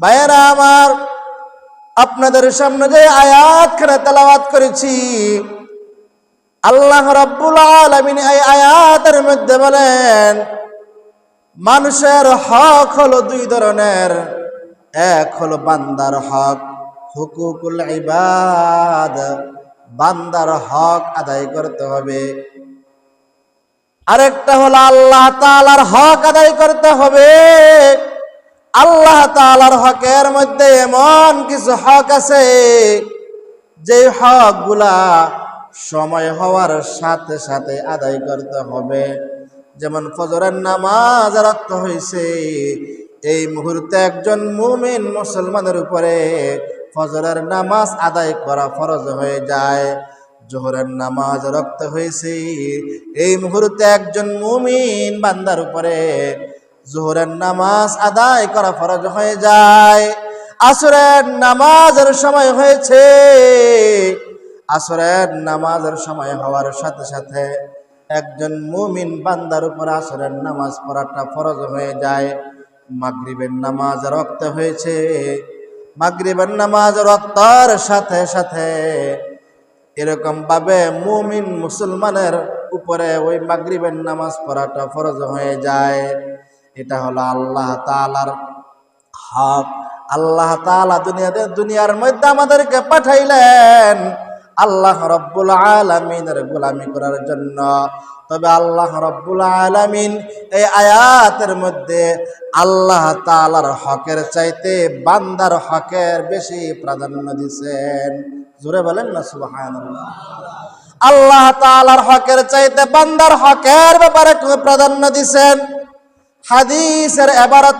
ভাইয়েরা, আমার আপনাদের সামনে যে আয়াত খানে তেলাওয়াত করেছি, আল্লাহ রাব্বুল আলামিন এই আয়াতের মধ্যে বলেন, মানুষের হক হলো দুই ধরনের। এক হলো বান্দার হক, হুকুকুল ইবাদ। বান্দার হক আদায় করতে হবে। আরেকটা হলো আল্লাহ তাআলার হক আদায় করতে হবে। আল্লাহ তাআলার হকের মধ্যে এমন কিছু হক আছে যে হকগুলা সময় হওয়ার সাথে সাথে আদায় করতে হবে। যেমন ফজরের নামাজ রক্ত হয়েছে এই মুহূর্তে একজন মুমিন মুসলমানের উপরে ফজরের নামাজ আদায় করা ফরজ হয়ে যায়। জোহরের নামাজ রক্ত হয়েছে এই মুহূর্তে একজন মুমিন বান্দার উপরে জোহরের নামাজ আদায় করা ফরজ হয়ে যায়। আসরের নামাজের সময় হয়েছে। আসরের নামাজের সময় হওয়ার সাথে সাথে একজন মুমিন বান্দার উপর আসরের নামাজ পড়াটা ফরজ হয়ে যায়। মাগরিবের নামাজ রক্ত হয়েছে। মাগরিবের নামাজ রক্তর সাথে সাথে এরকম ভাবে মুমিন মুসলমানের উপরে ওই মাগরিবের নামাজ পড়াটা ফরজ হয়ে যায়। এটা হলো আল্লাহ তালার হক। আল্লাহ তাআলা দুনিয়াতে, দুনিয়ার মধ্যে আমাদেরকে পাঠাইলেন আল্লাহ রব্বুল আলামিনের গোলামি করার জন্য। তবে আল্লাহ রব্বুল আলামিন এই আয়াতের মধ্যে আল্লাহ তালার হকের চাইতে বান্দার হকের বেশি প্রাধান্য দিছেন জোরে বলেন না, সুবহানাল্লাহ। আল্লাহ তালার হকের চাইতে বান্দার হকের ব্যাপারে প্রাধান্য দিছেন হাদিসের এবারত